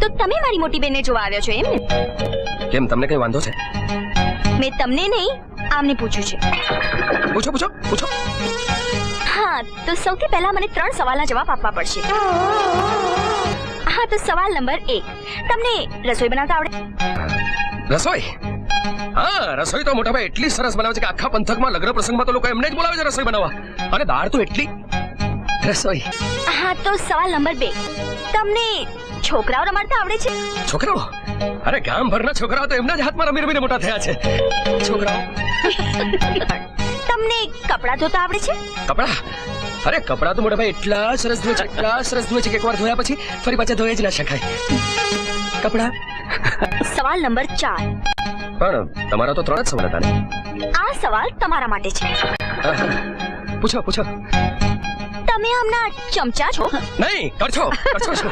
તો તમે મારી મોટી બેનને જોવા આવ્યો છો એમ ને? કેમ તમને કઈ વાંધો છે? મેં તમને નહીં આમને પૂછ્યું છે. પૂછો પૂછો પૂછો. હા તો સૌથી પહેલા મને ત્રણ સવાલના જવાબ આપવા પડશે. હા તો સવાલ નંબર એક. તમને રસોઈ બનાવતા આવડે? રસોઈ? હા રસોઈ તો મોટા ભાઈ એટલી સરસ બનાવે છે કે આખા પંથકમાં લગ્ન પ્રસંગમાં તો લોકો એમને જ બોલાવે છે રસોઈ બનાવવા. અને દાળ તો એટલી રસોઈ. હા તો સવાલ નંબર બે. તમને છોકરાઓ રમાડતા આવડે છે? છોકરાઓ? અરે ગામ ભરના છોકરાઓ તો એમના જ હાથમાં રમી રમીને મોટા થયા છે. છોકરાઓ. તમને કપડાં ધોતા આવડે છે? કપડા? અરે કપડા તો મોટા ભાઈ એટલા સરસ ધોવે છે એટલા સરસ ધોવે છે કે એકવાર ધોયા પછી ફરી પાછા ધોઈ જ ના શકાય. કપડા? સવાલ નંબર ચાર. પણ તમારા તો ત્રણ જ સવાલ હતા આ સવાલ તમારા માટે છે. પૂછો પૂછો. તમે હમણાં ચમચા છો? નહીં કરછો કરછો છો.